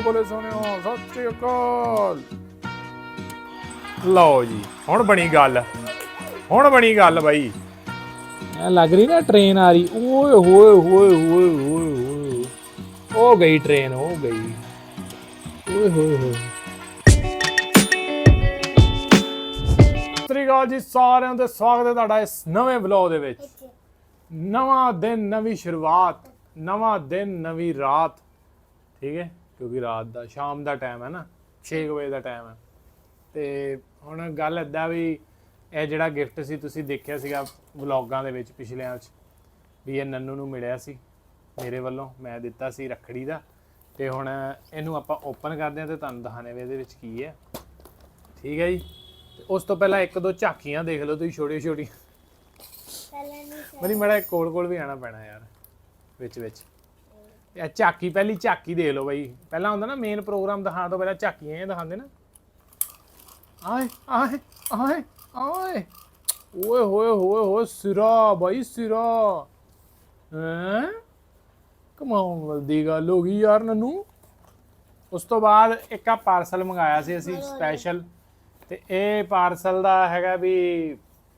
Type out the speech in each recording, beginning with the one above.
ਬੋਲੇ ਸੋਨਿਓ ਸਤਿ ਸ਼੍ਰੀ ਅਕਾਲ। ਲਓ ਜੀ ਹੁਣ ਬਣੀ ਗੱਲ। ਹੁਣ ਬਣੀ ਗੱਲ ਬਾਈ। ਐ ਲੱਗ ਰਹੀ ਨਾ ਟ੍ਰੇਨ ਆ ਰਹੀ। ਓਏ ਹੋਏ ਹੋਏ ਹੋਏ ਹੋਏ ਹੋਏ। ਉਹ ਗਈ ਟ੍ਰੇਨ ਉਹ ਗਈ। ਓਏ ਹੋਏ ਹੋਏ। ਸਤਿ ਸ਼੍ਰੀ ਅਕਾਲ ਜੀ ਸਾਰਿਆਂ ਦਾ ਸਵਾਗਤ ਹੈ ਤੁਹਾਡਾ ਇਸ ਨਵੇਂ ਵਲੌਗ ਦੇ ਵਿੱਚ। ਨਵਾਂ ਦਿਨ ਨਵੀਂ ਸ਼ੁਰੂਆਤ ਨਵਾਂ ਦਿਨ ਨਵੀਂ ਰਾਤ। ਠੀਕ ਹੈ? ਕਿਉਂਕਿ ਰਾਤ ਦਾ ਸ਼ਾਮ ਦਾ ਟਾਈਮ ਹੈ ਨਾ 6 ਵਜੇ ਦਾ ਟਾਈਮ ਹੈ। ਤੇ ਹੁਣ ਗੱਲ ਏਦਾਂ ਵੀ ਇਹ ਜਿਹੜਾ ਗਿਫਟ ਸੀ ਤੁਸੀਂ ਦੇਖਿਆ ਸੀਗਾ ਵਲੌਗਾਂ ਦੇ ਵਿੱਚ ਪਿਛਲਿਆਂ 'ਚ ਵੀ ਇਹ ਨੰਨੂ ਨੂੰ ਮਿਲਿਆ ਸੀ ਮੇਰੇ ਵੱਲੋਂ ਮੈਂ ਦਿੱਤਾ ਸੀ ਰੱਖੜੀ ਦਾ। ਤੇ ਹੁਣ ਇਹਨੂੰ ਆਪਾਂ ਓਪਨ ਕਰਦੇ ਹਾਂ ਤੇ ਤੁਹਾਨੂੰ ਦਿਖਾਣੇ ਵੀ ਇਹਦੇ ਵਿੱਚ ਕੀ ਹੈ। ਠੀਕ ਹੈ ਜੀ? ਤੇ ਉਸ ਤੋਂ ਪਹਿਲਾਂ ਇੱਕ ਦੋ ਝਾਕੀਆਂ ਦੇਖ ਲਓ ਤੁਸੀਂ ਛੋਟੀ ਛੋਟੀ ਮਰੀ ਮੜਾ ਕੋਲ ਕੋਲ ਵੀ ਆਣਾ ਪੈਣਾ ਯਾਰ ਵਿੱਚ ਵਿੱਚ ਇਹ ਝਾਕੀ ਪਹਿਲੀ ਝਾਕੀ ਦੇਖ ਲਓ ਬਾਈ। ਪਹਿਲਾਂ ਹੁੰਦਾ ਨਾ ਮੇਨ ਪ੍ਰੋਗਰਾਮ ਦਿਖਾਉਣ ਤੋਂ ਪਹਿਲਾਂ ਝਾਕੀਆਂ ਇਹ ਦਿਖਾਉਂਦੇ ਨਾ। ਆਏ ਆਏ ਆਏ ਆਏ। ਓਏ ਹੋਏ ਹੋਏ ਹੋਏ ਸਿਰਾ ਬਾਈ ਸਿਰਾ। ਹੈ? ਕਮਾਉਣ ਦੀ ਗੱਲ ਹੋ ਗਈ ਯਾਰ ਨਨੂੰ। ਉਸ ਤੋਂ ਬਾਅਦ ਇੱਕ ਆ ਪਾਰਸਲ ਮੰਗਾਇਆ ਸੀ ਅਸੀਂ ਸਪੈਸ਼ਲ ਤੇ ਇਹ ਪਾਰਸਲ ਦਾ ਹੈਗਾ ਵੀ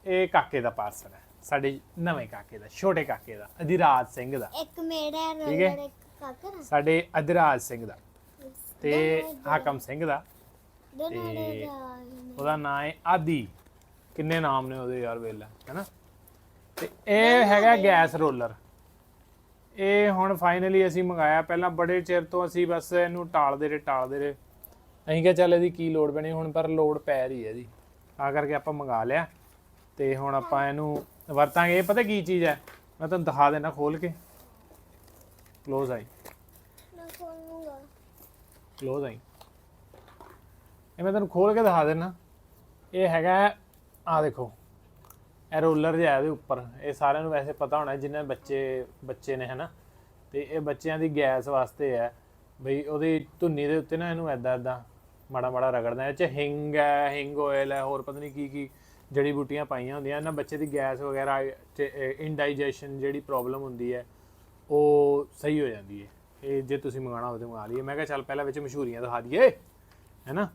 ਇਹ ਕਾਕੇ ਦਾ ਪਾਰਸਲ ਹੈ। ਸਾਡੇ ਨਵੇਂ ਕਾਕੇ ਦਾ ਛੋਟੇ ਕਾਕੇ ਦਾ ਅਧਿਰਾਜ ਸਿੰਘ ਦਾ। ਇੱਕ ਮੇਰਾ ਠੀਕ ਹੈ। ਸਾਡੇ ਅਧਿਰਾਜ ਸਿੰਘ ਦਾ। ਤੇ ਹਾਕਮ ਸਿੰਘ ਦਾ। ਤੇ ਉਹਦਾ ਨਾਮ ਹੈ ਆਦੀ। ਕਿੰਨੇ ਨਾਮ ਨੇ ਉਹਦੇ ਯਾਰ ਵੇਲਾ ਹੈਨਾ? ਤੇ ਇਹ ਹੈਗਾ ਗੈਸ ਰੋਲਰ। ਇਹ ਹੁਣ ਫਾਈਨਲੀ ਅਸੀਂ ਮੰਗਾਇਆ। ਪਹਿਲਾਂ ਬੜੇ ਚਿਰ ਤੋਂ ਅਸੀਂ ਬਸ ਇਹਨੂੰ ਟਾਲਦੇ ਰਹੇ ਟਾਲਦੇ ਰਹੇ। ਅਸੀਂ ਕਿਹਾ ਚੱਲ ਇਹਦੀ ਕੀ ਲੋੜ ਪੈਣੀ ਹੁਣ ਪਰ ਲੋੜ ਪੈ ਰਹੀ ਹੈ ਇਹਦੀ। ਆ ਕਰਕੇ ਆਪਾਂ ਮੰਗਾ ਲਿਆ। ਤੇ ਹੁਣ ਆਪਾਂ ਇਹਨੂੰ ਵਰਤਾਂਗੇ। ਇਹ ਪਤਾ ਕੀ ਚੀਜ਼ ਹੈ? ਮੈਂ ਤੁਹਾਨੂੰ ਦਿਖਾ ਦੇਣਾ ਖੋਲ ਕੇ। క్లోజ్ అయ్యి क्लोज ਆਈ ਇਹ ਮੈਂ ਤੁਹਾਨੂੰ ਖੋਲ ਕੇ ਦਿਖਾ ਦੇਣਾ ਇਹ ਹੈਗਾ ਆ ਦੇਖੋ। ਇਹ ਰੋਲਰ ਜਿਹਾ ਇਹਦੇ ਉੱਪਰ। ਇਹ ਸਾਰਿਆਂ ਨੂੰ ਵੈਸੇ ਪਤਾ ਹੋਣਾ ਜਿਨ੍ਹਾਂ ਬੱਚੇ ਬੱਚੇ ਨੇ ਹਨਾ? ਤੇ ਇਹ ਬੱਚਿਆਂ ਦੀ ਗੈਸ ਵਾਸਤੇ ਹੈ। ਬਈ ਉਹਦੀ ਧੁੰਨੀ ਦੇ ਉੱਤੇ ਨਾ ਇਹਨੂੰ ਐਦਾਂ ਐਦਾਂ ਮਾੜਾ ਮਾੜਾ ਰਗੜਦਾ ਇਹ ਚ ਹਿੰਗ ਹੈ ਹਿੰਗ ਆਇਲ ਹੈ ਹੋਰ ਪਤਾ ਨਹੀਂ ਕੀ ਕੀ ਜੜੀ ਬੂਟੀਆਂ ਪਾਈਆਂ ਹੁੰਦੀਆਂ। ਇਹਨਾਂ ਬੱਚੇ ਦੀ ਗੈਸ ਵਗੈਰਾ ਇੰਡਾਈਜੈਸ਼ਨ ਜਿਹੜੀ ਪ੍ਰੋਬਲਮ ਹੁੰਦੀ ਹੈ ਉਹ ਸਹੀ ਹੋ ਜਾਂਦੀ ਹੈ ਇਹ ਜੇ ਤੁਸੀਂ ਮੰਗਾਣਾ ਹੋਵੇ ਤਾਂ ਮੰਗਾ ਲਈਏ। ਮੈਂ ਕਿਹਾ ਚੱਲ ਪਹਿਲਾਂ ਵਿੱਚ ਮਸ਼ਹੂਰੀਆਂ ਦਿਖਾ ਦਈਏ, ਹੈਨਾ?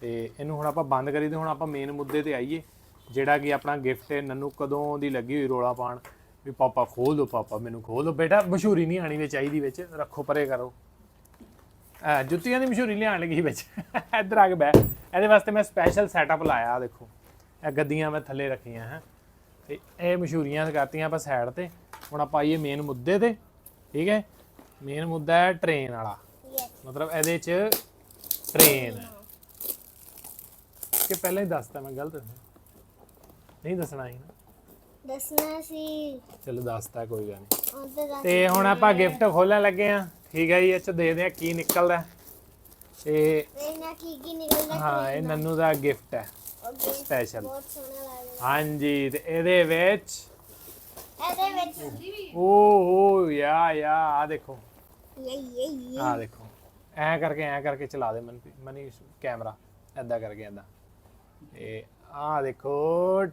ਤੇ ਇਹਨੂੰ ਹੁਣ ਆਪਾਂ ਬੰਦ ਕਰੀ ਤੇ ਹੁਣ ਆਪਾਂ ਮੇਨ ਮੁੱਦੇ ਤੇ ਆਈਏ। ਜਿਹੜਾ ਕਿ ਆਪਣਾ ਗਿਫਟ ਹੈ, ਨੰਨੂ ਕਦੋਂ ਦੀ ਲੱਗੀ ਹੋਈ ਰੋਲਾ ਪਾਣ ਵੀ ਪਾਪਾ ਖੋਲ ਦੋ, ਪਾਪਾ ਮੈਨੂੰ ਖੋਲ ਦੋ। ਬੇਟਾ, ਮਸ਼ਹੂਰੀ ਨਹੀਂ ਆਣੀ ਵਿੱਚ, ਚਾਹੀਦੀ ਵਿੱਚ। ਰੱਖੋ, ਪਰੇ ਕਰੋ। ਆ ਜੁੱਤੀਆਂ ਦੀ ਮਸ਼ਹੂਰੀ ਲਿਆਉਣ ਲੱਗੀ ਵਿੱਚ। ਇੱਧਰ ਆ ਕੇ ਬਹਿ। ਇਹਦੇ ਵਾਸਤੇ ਮੈਂ ਸਪੈਸ਼ਲ ਸੈਟਅਪ ਲਾਇਆ ਦੇਖੋ। ਇਹ ਗੱਦੀਆਂ ਮੈਂ ਥੱਲੇ ਰੱਖੀਆਂ, ਹੈ। ਤੇ ਇਹ ਮਸ਼ਹੂਰੀਆਂ ਕਰਤੀਆਂ ਆਪਾਂ ਸਾਈਡ ਤੇ। ਹੁਣ ਆਪਾਂ ਆਈਏ ਮੇਨ ਮੁੱਦੇ ਤੇ ਠੀਕ ਹੈ? ਮੇਨ ਮੁੱਦਾ ਹੈ ਟ੍ਰੇਨ ਵਾਲਾ। ਯੈਸ ਮਤਲਬ ਇਹਦੇ ਚ ਟ੍ਰੇਨ ਕਿ ਪਹਿਲਾਂ ਹੀ ਦੱਸਤਾ ਮੈਂ ਗਲਤ ਨਹੀਂ ਦੱਸਣਾ ਸੀ ਨਾ। ਦੱਸਣਾ ਸੀ। ਚਲੋ ਦੱਸਤਾ ਕੋਈ ਗੱਲ ਨਹੀਂ। ਤੇ ਹੁਣ ਆਪਾਂ ਗਿਫਟ ਖੋਲਣ ਲੱਗੇ ਆ ਠੀਕ ਹੈ ਜੀ ਇਹ ਚ ਦੇਖਦੇ ਆ ਕੀ ਨਿਕਲਦਾ। ਤੇ ਇਹਨਾਂ ਕੀ ਕੀ ਨਿਕਲਦਾ ਹਾਂ ਇਹ ਨੰਨੂ ਦਾ ਗਿਫਟ ਹੈ। ਸਪੈਸ਼ਲ ਬਹੁਤ ਸੋਹਣਾ ਲੱਗਦਾ। ਹਾਂਜੀ ਤੇ ਇਹਦੇ ਵਿੱਚ ਇਹਦੇ ਵਿੱਚ ਓ ਹੋ ਯਾ ਯਾ ਆ ਦੇਖੋ। ਇਹ ਇਹ ਆ ਦੇਖੋ। ਐ ਕਰਕੇ ਐ ਕਰਕੇ ਚਲਾ ਦੇ ਮਨ ਮਨੀ ਕੈਮਰਾ। ਐਦਾਂ ਕਰਕੇ ਐਦਾਂ ਇਹ ਆ ਦੇਖੋ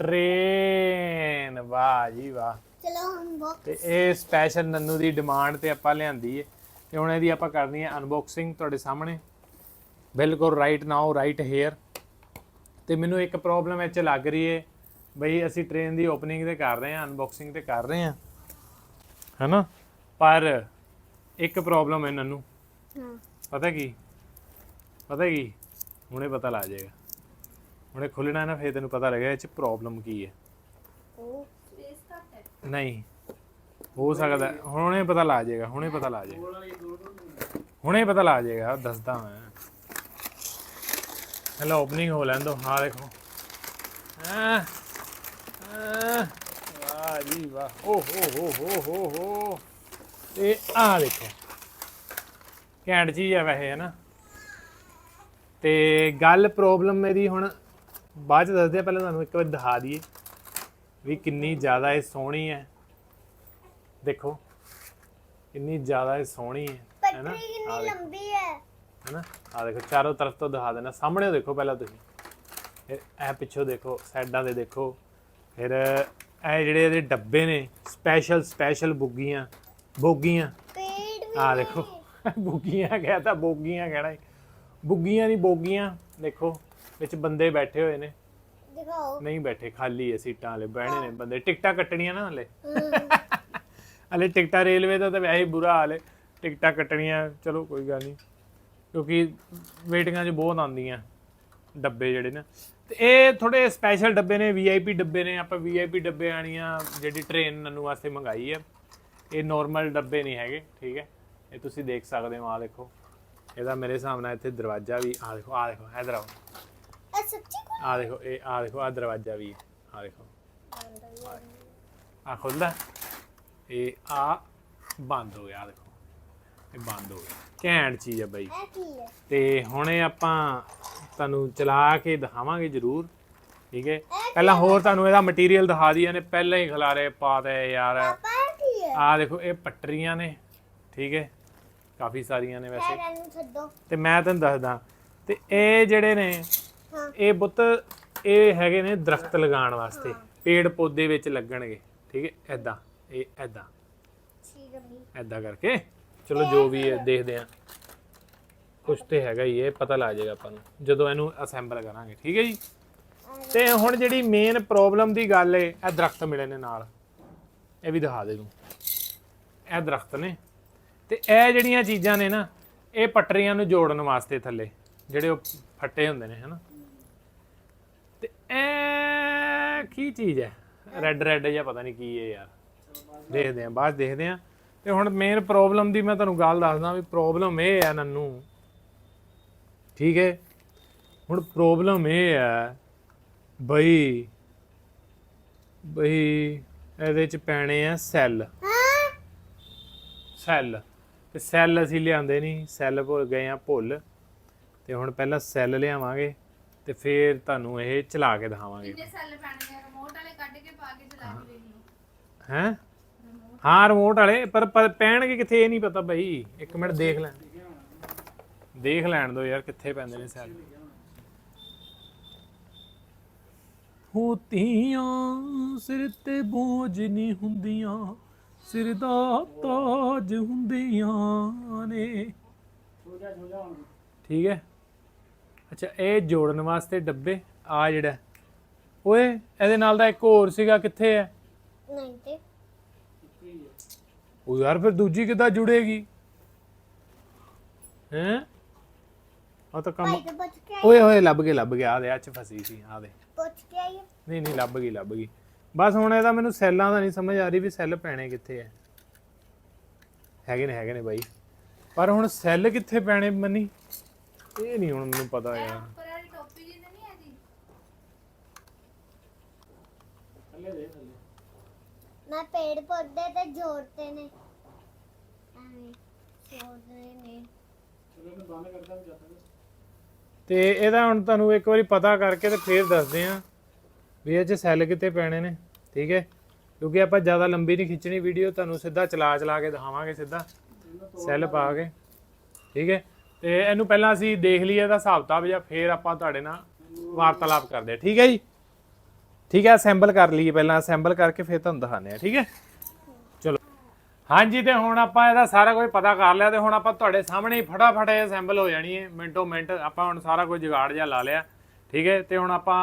ਟ੍ਰੇਨ। ਵਾਹ ਜੀ ਵਾਹ। ਚਲੋ ਤੇ ਇਹ ਸਪੈਸ਼ਲ ਨੰਨੂ ਦੀ ਡਿਮਾਂਡ ਤੇ ਆਪਾਂ ਲਿਆਂਦੀ ਏ। ਤੇ ਹੁਣ ਇਹਦੀ ਆਪਾਂ ਕਰਨੀ ਹੈ ਅਨਬਾਕਸਿੰਗ ਤੁਹਾਡੇ ਸਾਹਮਣੇ। ਬਿਲਕੁਲ ਰਾਈਟ ਨਾਓ ਰਾਈਟ ਹੇਅਰ ਤੇ ਮੈਨੂੰ ਇੱਕ ਪ੍ਰੋਬਲਮ ਇਹ ਚ ਲੱਗ ਰਹੀ ਏ। ਬਈ ਅਸੀਂ ਟ੍ਰੇਨ ਦੀ ਓਪਨਿੰਗ ਤੇ ਕਰ ਰਹੇ ਹਾਂ ਅਨਬਾਕਸਿੰਗ ਤੇ ਕਰ ਰਹੇ ਹਾਂ ਹੈਨਾ? ਪਰ ਇੱਕ ਪ੍ਰੋਬਲਮ ਹੈ ਨੰਨੂ। ਹਾਂ। ਪਤਾ ਕੀ? ਪਤਾ ਕੀ? ਹੁਣੇ ਪਤਾ ਲੱਗ ਜਾਏਗਾ। ਹੁਣੇ ਖੁੱਲਣਾ ਨਾ ਫੇਰ ਤੈਨੂੰ ਪਤਾ ਲੱਗੇਗਾ ਇਹ ਚ ਪ੍ਰੋਬਲਮ ਕੀ ਹੈ। ਉਹ ਨਹੀਂ। ਹੋ ਸਕਦਾ ਹੈ। ਹੁਣੇ ਪਤਾ ਲੱਗ ਜਾਏਗਾ ਹੁਣੇ ਪਤਾ ਲੱਗ ਜਾਏਗਾ। ਹੁਣੇ ਪਤਾ ਲੱਗ ਜਾਏਗਾ ਦੱਸਦਾ ਮੈਂ। ਹੈਲੋ ਓਪਨਿੰਗ ਹੋ ਲੈਣ ਦੋ। ਹਾਂ ਦੇਖੋ। ਆ ਵਾਹ ਜੀ ਵਾਹ। ਓ ਹੋ ਹੋ ਹੋ ਹੋ ਹੋ। ਤੇ ਆ ਦੇਖੋ। ਘੈਂਟ ਚੀਜ਼ ਹੈ ਵੈਸੇ ਹੈ ਨਾ? ਤੇ ਗੱਲ ਪ੍ਰੋਬਲਮ ਮੇਰੀ ਹੁਣ ਬਾਅਦ ਚ ਦੱਸਦੇ ਆ ਪਹਿਲਾਂ ਤੁਹਾਨੂੰ ਇੱਕ ਵਾਰ ਦਿਖਾ ਦਈਏ ਵੀ ਕਿੰਨੀ ਜ਼ਿਆਦਾ ਇਹ ਸੋਹਣੀ ਹੈ। ਦੇਖੋ ਕਿੰਨੀ ਜ਼ਿਆਦਾ ਇਹ ਸੋਹਣੀ ਹੈ ਹੈਨਾ ਕਿੰਨੀ ਲੰਬੀ ਹੈ। ਹੈਨਾ ਆ ਦੇਖੋ ਚਾਰੋਂ ਤਰਫ ਤੋਂ ਦਿਖਾ ਦੇਣਾ। ਸਾਹਮਣੇ ਦੇਖੋ ਪਹਿਲਾਂ ਤੁਸੀਂ। ਫਿਰ ਇਹ ਪਿੱਛੋਂ ਦੇਖੋ ਸਾਈਡਾਂ ਦੇ ਦੇਖੋ। ਫਿਰ ਇਹ ਜਿਹੜੇ ਇਹਦੇ ਡੱਬੇ ਨੇ ਸਪੈਸ਼ਲ ਸਪੈਸ਼ਲ ਬੁੱਗੀਆਂ ਬੋਗੀਆਂ। ਆ ਦੇਖੋ ਬੁੱਗੀਆਂ ਕਹਿ ਤਾਂ ਬੋਗੀਆਂ ਕਹਿਣਾ। ਬੁੱਗੀਆਂ ਦੀ ਬੋਗੀਆਂ ਦੇਖੋ ਵਿੱਚ ਬੰਦੇ ਬੈਠੇ ਹੋਏ ਨੇ। ਦਿਖਾਓ। ਨਹੀਂ ਬੈਠੇ ਖਾਲੀ ਹੈ ਸੀਟਾਂ ਵਾਲੇ ਬਹਿਣੇ ਨੇ ਬੰਦੇ। ਟਿਕਟਾਂ ਕੱਟਣੀਆਂ ਨਾ ਹਲੇ। ਹਲੇ ਟਿਕਟਾਂ ਰੇਲਵੇ ਦਾ ਤਾਂ ਵੈਸੇ ਬੁਰਾ ਹਾਲ ਹੈ। ਟਿਕਟਾਂ ਕੱਟਣੀਆਂ ਚਲੋ ਕੋਈ ਗੱਲ ਨਹੀਂ। ਕਿਉਂਕਿ ਵੇਟਿੰਗਾਂ 'ਚ ਬਹੁਤ ਆਉਂਦੀਆਂ ਡੱਬੇ ਜਿਹੜੇ ਨੇ। ਇਹ ਥੋੜੇ ਸਪੈਸ਼ਲ ਡੱਬੇ ਨੇ ਵੀਆਈਪੀ ਡੱਬੇ ਨੇ ਆਪਾਂ ਵੀਆਈਪੀ ਡੱਬੇ ਆਣੀਆਂ ਜਿਹੜੀ ਟ੍ਰੇਨ ਨਨੂ ਵਾਸਤੇ ਮੰਗਾਈ ਹੈ ਇਹ ਨਾਰਮਲ ਡੱਬੇ ਨਹੀਂ ਹੈਗੇ ਠੀਕ ਹੈ? ਇਹ ਤੁਸੀਂ ਦੇਖ ਸਕਦੇ ਹੋ ਆ ਦੇਖੋ। ਇਹਦਾ ਮੇਰੇ ਹਿਸਾਬ ਨਾਲ ਇੱਥੇ ਦਰਵਾਜ਼ਾ ਵੀ ਆ ਦੇਖੋ ਆ ਦੇਖੋ ਇਧਰ ਆਓ। ਇਹ ਸੱਚੀ ਕੋ ਆ ਦੇਖੋ ਇਹ ਆ ਦੇਖੋ ਆ ਦਰਵਾਜ਼ਾ ਵੀ ਆ ਦੇਖੋ। ਆ ਖੁੱਲਦਾ ਇਹ ਆ ਬੰਦ ਹੋ ਗਿਆ ਦੇਖੋ। ਇਹ ਬੰਦ ਹੋ ਗਿਆ ਘੈਂਟ ਚੀਜ਼ ਹੈ ਬਾਈ। ਇਹ ਕੀ ਹੈ ਤੇ ਹੁਣ ਇਹ ਆਪਾਂ ਤੁਹਾਨੂੰ ਚਲਾ ਕੇ ਦਿਖਾਵਾਂਗੇ ਜ਼ਰੂਰ ਠੀਕ ਹੈ? ਪਹਿਲਾਂ ਹੋਰ ਤੁਹਾਨੂੰ ਇਹਦਾ ਮਟੀਰੀਅਲ ਦਿਖਾ ਦਈਏ ਨੇ ਪਹਿਲਾਂ ਹੀ ਖਿਲਾਰੇ ਪਾਤੇ ਯਾਰ। ਪਾਪਾ ਇਹ ਕੀ ਹੈ ਆ ਦੇਖੋ ਇਹ ਪੱਟਰੀਆਂ ਨੇ ਠੀਕ ਹੈ? ਕਾਫੀ ਸਾਰੀਆਂ ਨੇ ਵੈਸੇ। ਪੈਰਾਂ ਨੂੰ ਛੱਡੋ। ਤੇ ਮੈਂ ਤੁਹਾਨੂੰ ਦੱਸਦਾ ਤੇ ਇਹ ਜਿਹੜੇ ਨੇ ਹਾਂ। ਇਹ ਬੁੱਤ ਇਹ ਹੈਗੇ ਨੇ ਦਰਖਤ ਲਗਾਉਣ ਵਾਸਤੇ। ਪੇੜ ਪੌਦੇ ਵਿੱਚ ਲੱਗਣਗੇ ਠੀਕ ਹੈ? ਐਦਾਂ ਇਹ ਐਦਾਂ ਠੀਕ ਹੈ ਬਈ। ਐਦਾਂ ਕਰਕੇ। ਚਲੋ ਜੋ ਵੀ ਹੈ, ਦੇਖਦੇ ਆ ਕੁਛ ਤੇ ਹੈਗਾ ਹੀ ਇਹ ਪਤਾ ਲੱਗ ਜਾਏਗਾ ਆਪਾਂ ਨੂੰ। ਜਦੋਂ ਇਹਨੂੰ ਅਸੈਂਬਲ ਕਰਾਂਗੇ, ਠੀਕ ਹੈ ਜੀ? ਤੇ ਹੁਣ ਜਿਹੜੀ ਮੇਨ ਪ੍ਰੋਬਲਮ ਦੀ ਗੱਲ ਏ, ਇਹ ਦਰਖਤ ਮਿਲੇ ਨੇ ਨਾਲ। ਇਹ ਵੀ ਦਿਖਾ ਦੇ ਤੂੰ। ਇਹ ਦਰਖਤ ਨੇ। ਤੇ ਇਹ ਜਿਹੜੀਆਂ ਚੀਜ਼ਾਂ ਨੇ ਨਾ, ਇਹ ਪਟਰੀਆਂ ਨੂੰ ਜੋੜਨ ਵਾਸਤੇ ਥੱਲੇ, ਜਿਹੜੇ ਉਹ ਫੱਟੇ ਹੁੰਦੇ ਨੇ, ਹਨਾ? ਤੇ ਇਹ ਕੀ ਚੀਜ਼ ਹੈ? ਰੈੱਡ ਰੈੱਡ ਜਾਂ ਪਤਾ ਨਹੀਂ ਕੀ ਹੈ ਯਾਰ। ਦੇਖਦੇ ਆਂ ਬਾਅਦ ਦੇਖਦੇ ਆਂ ਤੇ ਹੁਣ ਮੇਨ ਪ੍ਰੋਬਲਮ ਦੀ ਮੈਂ ਤੁਹਾਨੂੰ ਗੱਲ ਦੱਸਦਾ ਵੀ ਪ੍ਰੋਬਲਮ ਇਹ ਹੈ ਨੰਨੂ। ਠੀਕ ਹੈ? ਹੁਣ ਪ੍ਰੋਬਲਮ ਇਹ ਹੈ ਬਈ ਬਈ ਇਹਦੇ ਚ ਪੈਣੇ ਆ ਸੈੱਲ ਸੈੱਲ ਤੇ ਸੈੱਲ ਅਸੀਂ ਲਿਆਂਦੇ ਨਹੀਂ ਸੈੱਲ ਭੁੱਲ ਗਏ ਆ ਭੁੱਲ। ਤੇ ਹੁਣ ਪਹਿਲਾਂ ਸੈੱਲ ਲਿਆਵਾਂਗੇ ਤੇ ਫਿਰ ਤੁਹਾਨੂੰ ਇਹ ਚਲਾ ਕੇ ਦਿਖਾਵਾਂਗੇ। ਕਿੰਨੇ ਸੈੱਲ ਪੈਣਗੇ? ਰਿਮੋਟ ਵਾਲੇ ਕੱਢ ਕੇ ਪਾ ਕੇ ਚਲਾ ਕੇ ਵੇਖ ਲਓ। ਹੈ? ਹਾਂ ਰਿਮੋਟ ਵਾਲੇ ਪਰ ਪਰ ਪੈਣਗੇ ਕਿੱਥੇ ਇਹ ਨਹੀਂ ਪਤਾ ਬਈ। ਇੱਕ ਮਿੰਟ ਦੇਖ ਲੈਣ। ਦੇਖ ਲੈਣ ਦੋ ਯਾਰ ਕਿੱਥੇ ਪੈਂਦੇ ਨੇ ਸੈੱਲ ਹੋਤੀਆਂ ਸਿਰ ਤੇ ਬੋਝ ਨਹੀਂ ਹੁੰਦੀਆਂ ਸਿਰ ਦਾ ਤਾਜ ਹੁੰਦੀਆਂ ਨੇ। ਠੀਕ ਹੈ? ਅੱਛਾ ਇਹ ਜੋੜਨ ਵਾਸਤੇ ਡੱਬੇ ਆ ਜਿਹੜਾ। ਓਏ ਇਹਦੇ ਨਾਲ ਦਾ ਇੱਕ ਹੋਰ ਸੀਗਾ ਕਿੱਥੇ ਹੈ? ਨਹੀਂ ਤੇ। ਉਹ ਯਾਰ ਫਿਰ ਦੂਜੀ ਕਿੱਦਾਂ ਜੁੜੇਗੀ? ਹੈਂ? ਆ ਤਾਂ ਕੰਮ ਭਾਈ ਤੇ ਪੁੱਛ ਕੇ ਆਈ। ਓਏ ਹੋਏ ਲੱਭ ਗਏ ਲੱਭ ਗਏ। ਆ ਦੇ ਆ ਚ ਫਸੀ ਸੀ ਆ ਦੇ। ਪੁੱਛ ਕੇ ਆਈ। ਨਹੀਂ ਨਹੀਂ ਲੱਭ ਗਈ ਲੱਭ ਗਈ। ਬਸ ਹੁਣ ਇਹਦਾ ਮੈਨੂੰ ਸੈੱਲਾਂ ਦਾ ਨਹੀਂ ਸਮਝ ਆ ਰਹੀ ਵੀ ਸੈੱਲ ਪੈਣੇ ਕਿੱਥੇ ਐ। ਹੈਗੇ ਨੇ ਹੈਗੇ ਨੇ ਬਾਈ। ਪਰ ਹੁਣ ਸੈੱਲ ਕਿੱਥੇ ਪੈਣੇ ਮੰਨੀ? ਇਹ ਨਹੀਂ ਹੁਣ ਮੈਨੂੰ ਪਤਾ ਯਾਰ। ਉੱਪਰ ਵਾਲੀ ਟੋਪੀ ਤਾਂ ਨਹੀਂ ਹੈਗੀ? ਮੈਂ ਪੇੜ ਪੌਦੇ ਤੇ ਜੋੜਤੇ ਨੇ। ਐਵੇਂ ਜੋੜਦੇ ਨੇ। ਤੇ ਇਹਦਾ ਹੁਣ ਤੁਹਾਨੂੰ ਇੱਕ ਵਾਰੀ ਪਤਾ ਕਰਕੇ ਤੇ ਫੇਰ ਦੱਸਦੇ ਆ ਵੀ ਇਹ ਚ ਸੈੱਲ ਕਿੱਥੇ ਪੈਣੇ ਨੇ, ਠੀਕ ਹੈ? ਕਿਉਂਕਿ ਆਪਾਂ ਜ਼ਿਆਦਾ ਲੰਬੀ ਨਹੀਂ ਖਿੱਚਣੀ ਵੀਡੀਓ, ਤੁਹਾਨੂੰ ਸਿੱਧਾ ਚਲਾ ਚਲਾ ਕੇ ਦਿਖਾਵਾਂਗੇ ਸਿੱਧਾ, ਸੈੱਲ ਪਾ ਕੇ, ਠੀਕ ਹੈ? ਤੇ ਇਹਨੂੰ ਪਹਿਲਾਂ ਅਸੀਂ ਦੇਖ ਲਈਏ, ਇਹਦਾ ਹਿਸਾਬ ਕਿਤਾਬ ਜਾਂ ਫੇਰ ਆਪਾਂ ਤੁਹਾਡੇ ਨਾਲ ਵਾਰਤਾਲਾਪ ਕਰਦੇ ਆ ਠੀਕ ਹੈ ਜੀ? ਠੀਕ ਹੈ ਅਸੈਂਬਲ ਕਰ ਲਈਏ ਪਹਿਲਾਂ ਅਸੈਂਬਲ ਕਰਕੇ ਫਿਰ ਤੁਹਾਨੂੰ ਦਿਖਾਉਂਦੇ ਆ ਠੀਕ ਹੈ? ਚਲੋ। ਹਾਂਜੀ ਤੇ ਹੁਣ ਆਪਾਂ ਇਹਦਾ ਸਾਰਾ ਕੁਝ ਪਤਾ ਕਰ ਲਿਆ ਤੇ ਹੁਣ ਆਪਾਂ ਤੁਹਾਡੇ ਸਾਹਮਣੇ ਹੀ ਫਟਾਫਟ ਇਹ ਅਸੈਂਬਲ ਹੋ ਜਾਣੀ ਹੈ। ਮਿੰਟੋ ਮਿੰਟ ਆਪਾਂ ਹੁਣ ਸਾਰਾ ਕੁਝ ਜੁਗਾੜ ਜਿਹਾ ਲਾ ਲਿਆ ਠੀਕ ਹੈ? ਤੇ ਹੁਣ ਆਪਾਂ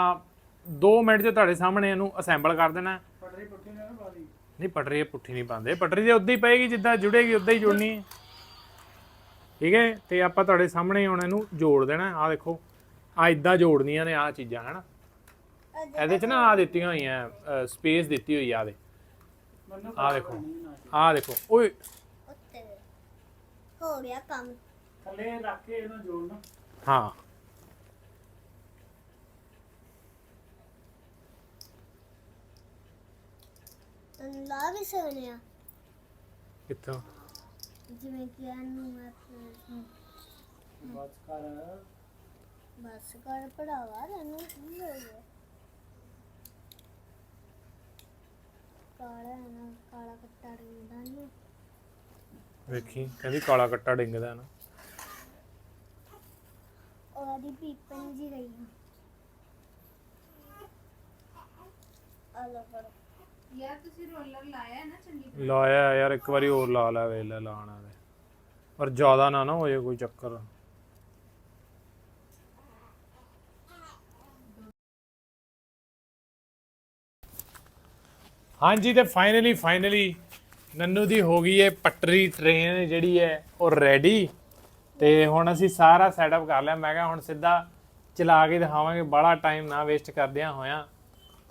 2 ਮਿੰਟ 'ਚ ਤੁਹਾਡੇ ਸਾਹਮਣੇ ਇਹਨੂੰ ਅਸੈਂਬਲ ਕਰ ਦੇਣਾ। ਪਟਰੀ ਪੁੱਠੀ ਨਹੀਂ ਪਟਰੀ ਪੁੱਠੀ ਨਹੀਂ ਪਾਉਂਦੇ। ਪਟਰੀ ਤੇ ਉਦਾਂ ਹੀ ਪਏਗੀ ਜਿੱਦਾਂ ਜੁੜੇਗੀ ਉਦਾਂ ਹੀ ਜੁੜਨੀ ਹੈ। ਠੀਕ ਹੈ? ਤੇ ਆਪਾਂ ਤੁਹਾਡੇ ਸਾਹਮਣੇ ਹੁਣ ਇਹਨੂੰ ਜੋੜ ਦੇਣਾ। ਆ ਦੇਖੋ ਆ ਇਦਾਂ ਜੋੜਨੀਆਂ ਨੇ ਆ ਚੀਜ਼ਾਂ ਹਨਾ? ਇਹਦੇ 'ਚ ਨਾ ਆ ਦਿੱਤੀਆਂ ਹੋਈਆਂ ਸਪੇਸ ਦਿੱਤੀ ਹੋਈ ਆ ਦੇ। ਆ ਦੇਖੋ ਆ ਦੇਖੋ ਓਏ। ਉੱਤੇ। ਹੋ ਗਿਆ ਕੰਮ। ਥੱਲੇ ਰੱਖ ਕੇ ਇਹਨੂੰ ਜੋੜਨਾ। ਹਾਂ। ਤੈਨੂੰ ਲਾ ਵੀ ਸਕਦੇ ਆ ਕਿੱਥੋਂ? ਜਿਵੇਂ ਕਿ ਇਹਨੂੰ ਮੈਂ ਬਸ ਕਰ। ਬਸ ਕਰ ਪੜਾਵਾ ਤੈਨੂੰ ਕੀ ਹੋ ਗਿਆ ਕਾਲਾ ਨਾ ਕਾਲਾ ਕੱਟਾ ਰਿੰਦਾ ਨੂੰ ਵੇਖੀ ਕਹਿੰਦੀ ਕਾਲਾ ਕੱਟਾ ਡਿੰਗਦਾ ਨਾ। ਉਹਦੀ ਪੀਪਨ ਜੀ ਗਈ ਆ ਲੋ ਫੜੋ। ਯਾਰ ਤੁਸੀਂ ਰੋਲਰ ਲਾਇਆ ਹੈ ਨਾ ਚੰਗੀ ਤਰ੍ਹਾਂ। ਲਾਇਆ ਯਾਰ ਇੱਕ ਵਾਰੀ ਹੋਰ ਲਾ ਲੈ ਵੇਖ ਲੈ ਲਾਣਾ ਪਰ ਜ਼ਿਆਦਾ ਨਾ ਨਾ ਹੋਏ ਕੋਈ ਚੱਕਰ। ਹਾਂਜੀ ਤੇ ਫਾਈਨਲੀ ਫਾਈਨਲੀ ਨੰਨੂ ਦੀ ਹੋ ਗਈ ਹੈ ਪਟਰੀ ਟ੍ਰੇਨ ਜਿਹੜੀ ਹੈ ਉਹ ਰੈਡੀ ਤੇ ਹੁਣ ਅਸੀਂ ਸਾਰਾ ਸੈਟਅਪ ਕਰ ਲਿਆ। ਮੈਂ ਕਿਹਾ ਹੁਣ ਸਿੱਧਾ ਚਲਾ ਕੇ ਦਿਖਾਵਾਂਗੇ। ਬੜਾ ਟਾਈਮ ਨਾ ਵੇਸਟ ਕਰਦਿਆਂ ਹੋਇਆਂ।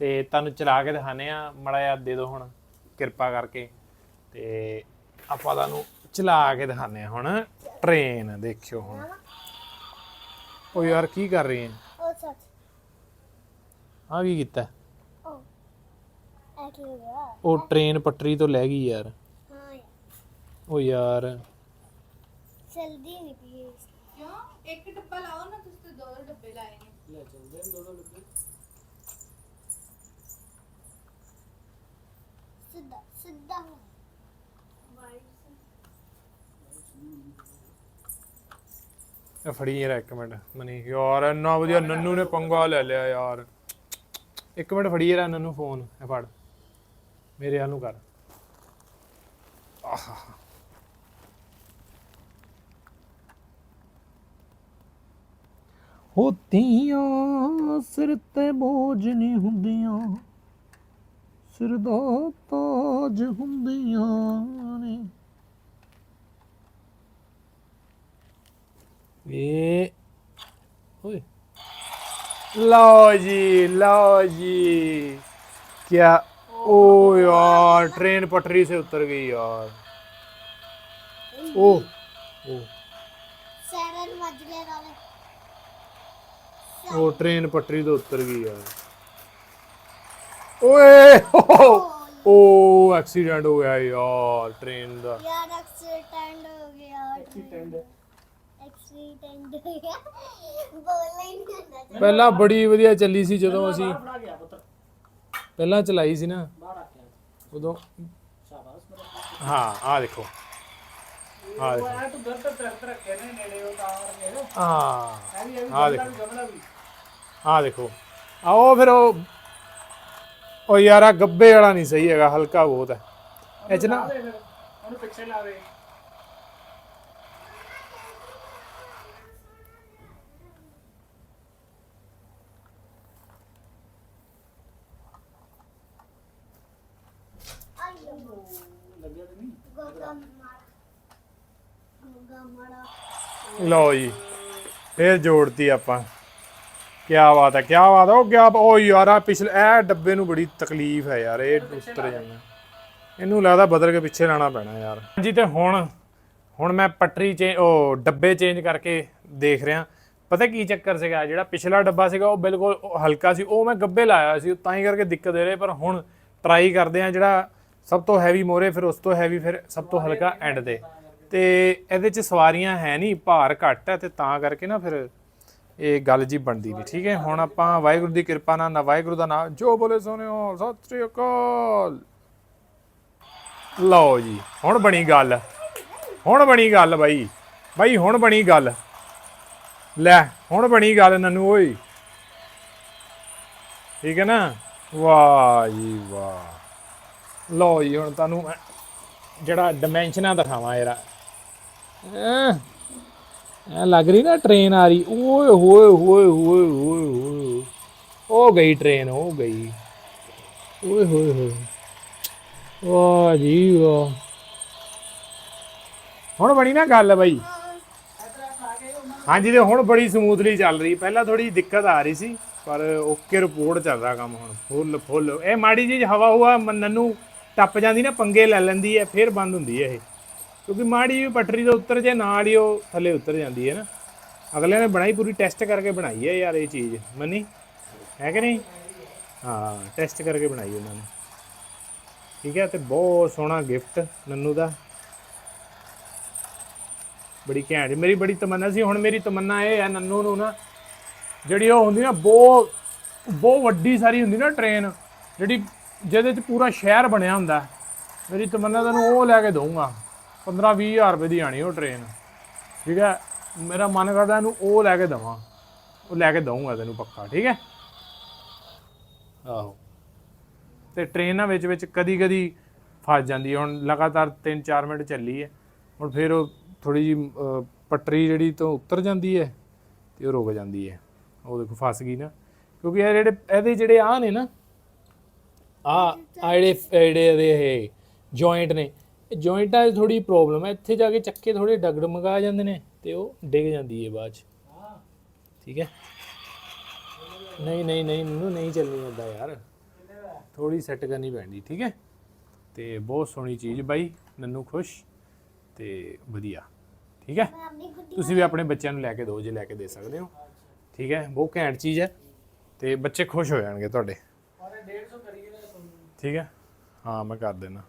ਤੇ ਤੁਹਾਨੂੰ ਚਲਾ ਕੇ ਦਿਖਾਣੇ ਆ ਮੜਾ ਜਿਹਾ ਦੇ ਦਿਓ ਹੁਣ ਕਿਰਪਾ ਕਰਕੇ। ਤੇ ਆਪਾਂ ਤੁਹਾਨੂੰ ਚਲਾ ਕੇ ਦਿਖਾਣੇ ਆ ਹੁਣ ਟ੍ਰੇਨ ਦੇਖਿਓ ਹੁਣ। ਉਹ ਯਾਰ ਕੀ ਕਰ ਰਹੀ ਹੈ? ਉਹ ਸੱਚ। ਆ ਕੀ ਕੀਤਾ? ਐ ਕੀ ਹੋ ਗਿਆ ਉਹ ਟ੍ਰੇਨ ਪਟਰੀ ਤੋਂ ਲੈ ਗਈ ਯਾਰ। ਹਾਂ ਯਾਰ, ਉਹ ਯਾਰ। ਚਲਦੀ ਨਹੀਂ ਪਲੀਜ਼ ਕਿਉਂ? ਇੱਕ ਡੱਬਾ ਲਾਓ ਨਾ ਤੁਸੀਂ ਤੇ ਦੋ ਦੋ ਡੱਬੇ ਲਾਏ ਨੇ। ਸਿੱਧਾ ਸਿੱਧਾ ਹੋ। ਇਹ ਫੜੀ ਯਾਰ ਇੱਕ ਮਿੰਟ ਮਨੀ। ਯਾਰ ਇੰਨਾ ਵਧੀਆ ਨੰਨੂ ਨੇ ਪੰਗਾ ਲੈ ਲਿਆ ਯਾਰ। ਇੱਕ ਮਿੰਟ ਫੜੀ ਯਾਰ ਨੰਨੂ ਫੋਨ ਇਹ ਫੜ। ਮੇਰੇ ਵੱਲ ਨੂੰ ਕਰ। ਆਹਾ। ਹੋਤੀਆਂ ਸਿਰ ਤੇ ਬੋਝ ਨਹੀਂ ਹੁੰਦੀਆਂ, ਸਿਰ ਦਾ ਤਾਜ ਹੁੰਦੀਆਂ ਨੇ। ਵੇ, ਓਏ। ਲਓ ਜੀ ਲਓ ਜੀ। क्या ओ यार ट्रेन पटरी से उतर गई यार ओ ओ ਸੈਰਨ ਵੱਜ ਗਏ ਨਾਲੇ ਉਹ ਟ੍ਰੇਨ ਪਟਰੀ ਤੋਂ ਉਤਰ ਗਈ ਯਾਰ ਓਏ ਓ ਐਕਸੀਡੈਂਟ ਹੋ ਗਿਆ ਯਾਰ ਟ੍ਰੇਨ ਦਾ ਯਾਰ ਐਕਸੀਡੈਂਟ ਹੋ ਗਿਆ ਐਕਸੀਡੈਂਟ ਐਕਸੀਡੈਂਟ ਹੋ ਗਿਆ ਬੋਲਣਾ ਹੀ ਨਹੀਂ ਆਉਂਦਾ ਪਹਿਲਾਂ ਬੜੀ ਵਧੀਆ ਚੱਲੀ ਸੀ ਜਦੋਂ ਅਸੀਂ ਪਹਿਲਾਂ ਚਲਾਈ ਸੀ ਨਾ। ਉਦੋਂ ਹਾਂ ਆ ਦੇਖੋ। ਆ ਦੇਖੋ। ਹਾਂ ਆ ਦੇਖੋ। ਆ ਦੇਖੋ। ਆਓ ਫਿਰ ਉਹ ਉਹ ਯਾਰ ਆ ਗੱਬੇ ਵਾਲਾ ਨਹੀਂ ਸਹੀ ਹੈਗਾ ਹਲਕਾ ਬਹੁਤ ਹੈ। ਇਹ ਚ ਨਾ ਉਹਨੂੰ ਪਿੱਛੇ ਲਾ ਦੇ ਲੱਗਿਆ ਤੇ ਨਹੀਂ ਗੋਗਾ ਮਾਰਾ ਗੋਗਾ ਮਾਰਾ ਲਓ ਜੀ, ਫੇਰ ਜੋੜਤੀ ਆਪਾਂ। ਕੀ ਬਾਤ ਹੈ ਕੀ ਬਾਤ ਹੈ। ਉਹ ਗਿਆ ਉਹ ਯਾਰ ਆ ਪਿਛਲੇ ਇਹ ਡੱਬੇ ਨੂੰ ਬੜੀ ਤਕਲੀਫ ਹੈ ਯਾਰ, ਇਹ ਉਤਰ ਜਾਂਦਾ। ਇਹਨੂੰ ਲੱਗਦਾ ਬਦਲ ਕੇ ਪਿੱਛੇ ਲਾਣਾ ਪੈਣਾ ਯਾਰ। ਹਾਂਜੀ, ਤੇ ਹੁਣ ਹੁਣ ਮੈਂ ਪਟਰੀ ਚੇ ਉਹ ਡੱਬੇ ਚੇਂਜ ਕਰਕੇ ਦੇਖ ਰਿਹਾ। ਪਤਾ ਕੀ ਚੱਕਰ ਸੀਗਾ? ਜਿਹੜਾ ਪਿਛਲਾ ਡੱਬਾ ਸੀਗਾ, ਉਹ ਬਿਲਕੁਲ ਹਲਕਾ ਸੀ। ਉਹ ਮੈਂ ਗੱਬੇ ਲਾਇਆ ਸੀ, ਤਾਂ ਹੀ ਕਰਕੇ ਦਿੱਕਤ ਦੇ ਰਹੇ, ਪਰ ਹੁਣ ਟਰਾਈ ਕਰਦੇ ਆ ਜਿਹੜਾ ਸਭ ਤੋਂ ਹੈਵੀ ਮੋਰੇ ਫਿਰ ਉਸ ਤੋਂ ਹੈਵੀ ਫਿਰ ਸਭ ਤੋਂ ਹਲਕਾ ਐਂਡ ਤੇ। ਤੇ ਇਹਦੇ ਚ ਸਵਾਰੀਆਂ ਹੈ ਨਹੀਂ, ਭਾਰ ਘੱਟ ਹੈ ਤੇ ਤਾਂ ਕਰਕੇ ਨਾ ਫਿਰ ਇਹ ਗੱਲ ਜੀ ਬਣਦੀ ਨਹੀਂ, ਠੀਕ ਹੈ? ਹੁਣ ਆਪਾਂ ਵਾਹਿਗੁਰੂ ਦੀ ਕਿਰਪਾ ਨਾਲ, ਨਾ ਵਾਹਿਗੁਰੂ ਦਾ ਨਾਮ, ਜੋ ਬੋਲੇ ਸੋਨਿਓ ਸਤਿ ਸ੍ਰੀ ਅਕਾਲ। ਲਓ ਜੀ, ਹੁਣ ਬਣੀ ਗੱਲ, ਹੁਣ ਬਣੀ ਗੱਲ ਬਾਈ ਬਾਈ ਹੁਣ ਬਣੀ ਗੱਲ। ਲੈ, ਹੁਣ ਬਣੀ ਗੱਲ ਨਨੂ ਓਏ। ਠੀਕ ਹੈ ਨਾ? ਵਾਹ ਜੀ ਵਾਹ। ਲਓ ਜੀ, ਹੁਣ ਤੁਹਾਨੂੰ ਜਿਹੜਾ ਡਿਮੈਂਸ਼ਨਾਂ ਦਿਖਾਵਾਂ ਯਾਰ ਐ ਲੱਗ ਰਹੀ ਨਾ ਟ੍ਰੇਨ ਆ ਰਹੀ। ਓਏ ਹੋਏ ਹੋਏ ਹੋਏ ਹੋਏ ਹੋਏ। ਉਹ ਗਈ ਟ੍ਰੇਨ ਉਹ ਗਈ। ਓਏ ਹੋਏ ਹੋਏ। ਵਾਹ ਜੀ ਵਾਹ। ਹੁਣ ਬਣੀ ਨਾ ਗੱਲ ਬਾਈ। ਹਾਂਜੀ ਤੇ ਹੁਣ ਬੜੀ ਸਮੂਥਲੀ ਚੱਲ ਰਹੀ। ਪਹਿਲਾਂ ਥੋੜੀ ਦਿੱਕਤ ਆ ਰਹੀ ਸੀ, ਪਰ ਓਕੇ ਰਿਪੋਰਟ ਚੱਲ ਰਿਹਾ ਕੰਮ ਹੁਣ। ਫੁੱਲ ਫੁੱਲ। ਇਹ ਮਾੜੀ ਜਿਹੀ ਹਵਾ ਹੁਆ ਮੰਨਣ ਨੂੰ ਟੱਪ ਜਾਂਦੀ ਨਾ, ਪੰਗੇ ਲੈ ਲੈਂਦੀ ਹੈ, ਫਿਰ ਬੰਦ ਹੁੰਦੀ ਹੈ ਇਹ। ਕਿਉਂਕਿ ਮਾੜੀ ਜਿਹੀ ਪਟਰੀ ਤੋਂ ਉੱਤਰ ਜੇ, ਨਾਲ ਹੀ ਉਹ ਥੱਲੇ ਉਤਰ ਜਾਂਦੀ ਹੈ ਨਾ। ਅਗਲੇ ਨੇ ਬਣਾਈ ਪੂਰੀ ਟੈਸਟ ਕਰਕੇ ਬਣਾਈ ਹੈ ਯਾਰ ਇਹ ਚੀਜ਼, ਮੰਨੀ? ਹੈ ਕਿ ਨਹੀਂ? ਹਾਂ ਟੈਸਟ ਕਰਕੇ ਬਣਾਈ ਉਹਨਾਂ ਨੇ। ਠੀਕ ਹੈ, ਤੇ ਬਹੁਤ ਸੋਹਣਾ ਗਿਫਟ ਨੰਨੂ ਦਾ। ਬੜੀ ਘੈਂਟ, ਮੇਰੀ ਬੜੀ ਤਮੰਨਾ ਸੀ, ਹੁਣ ਮੇਰੀ ਤਮੰਨਾ ਇਹ ਹੈ ਨੰਨੂ ਨੂੰ ਨਾ, ਜਿਹੜੀ ਉਹ ਹੁੰਦੀ ਨਾ, ਬਹੁਤ ਬਹੁਤ ਵੱਡੀ ਸਾਰੀ ਹੁੰਦੀ ਨਾ ਟ੍ਰੇਨ ਜਿਹੜੀ ਜਿਹਦੇ 'ਚ ਪੂਰਾ ਸ਼ਹਿਰ ਬਣਿਆ ਹੁੰਦਾ। ਮੇਰੀ ਤਮੰਨਾ ਤੁਹਾਨੂੰ ਉਹ ਲੈ ਕੇ ਦਊਂਗਾ। 15 ਹਜ਼ਾਰ ਰੁਪਏ ਦੀ ਆਣੀ ਉਹ ਟ੍ਰੇਨ ਠੀਕ ਹੈ? ਮੇਰਾ ਮਨ ਕਰਦਾ ਇਹਨੂੰ ਉਹ ਲੈ ਕੇ ਦਵਾਂ। ਉਹ ਲੈ ਕੇ ਦਊਂਗਾ ਤੈਨੂੰ ਪੱਕਾ, ਠੀਕ ਹੈ? ਆਹੋ। ਤੇ ਟ੍ਰੇਨਾਂ ਵਿੱਚ ਵਿੱਚ ਕਦੀ ਕਦੀ ਫਸ ਜਾਂਦੀ ਹੈ। ਹੁਣ ਲਗਾਤਾਰ 3-4 ਮਿੰਟ ਚੱਲੀ ਹੈ। ਹੁਣ ਫਿਰ ਉਹ ਥੋੜੀ ਜੀ ਪਟਰੀ ਜਿਹੜੀ ਤੋਂ ਉੱਤਰ ਜਾਂਦੀ ਹੈ ਤੇ ਉਹ ਰੁਕ ਜਾਂਦੀ ਹੈ। ਉਹ ਦੇਖੋ, ਫਸ ਗਈ ਨਾ। ਕਿਉਂਕਿ ਇਹ ਜਿਹੜੇ, ਇਹਦੇ ਜਿਹੜੇ ਆ ਨੇ ਨਾ ਆ ਆ ਜਿਹੜੇ ਜਿਹੜੇ ਇਹਦੇ ਇਹ ਜੁਆਇੰਟ ਨੇ ਜੁਆਇੰਟਾਂ 'ਚ ਥੋੜੀ ਪ੍ਰੋਬਲਮ ਹੈ ਇੱਥੇ ਜਾ ਕੇ ਚੱਕੇ ਥੋੜੇ ਡਗਡਮਗਾ ਜਾਂਦੇ ਨੇ ਤੇ ਉਹ ਡਿੱਗ ਜਾਂਦੀ ਹੈ ਬਾਅਦ 'ਚ। ਠੀਕ ਹੈ? ਨਹੀਂ ਨਹੀਂ ਨਹੀਂ ਮੈਨੂੰ ਨਹੀਂ ਚੱਲਣੀ ਏਦਾਂ ਯਾਰ। ਥੋੜੀ ਸੈੱਟ ਕਰਨੀ ਪੈਣੀ ਠੀਕ ਹੈ? ਤੇ ਬਹੁਤ ਸੋਹਣੀ ਚੀਜ਼ ਬਾਈ ਮੈਨੂੰ ਖੁਸ਼ ਤੇ ਵਧੀਆ। ਠੀਕ ਹੈ? ਤੁਸੀਂ ਵੀ ਆਪਣੇ ਬੱਚਿਆਂ ਨੂੰ ਲੈ ਕੇ ਦਿਓ ਜੇ ਲੈ ਕੇ ਦੇ ਸਕਦੇ ਹੋ। ਠੀਕ ਹੈ? ਬਹੁਤ ਘੈਂਟ ਚੀਜ਼ ਹੈ ਤੇ ਬੱਚੇ ਖੁਸ਼ ਹੋ ਜਾਣਗੇ ਤੁਹਾਡੇ। ਠੀਕ ਹੈ? ਹਾਂ ਮੈਂ ਕਰ ਦੇਣਾ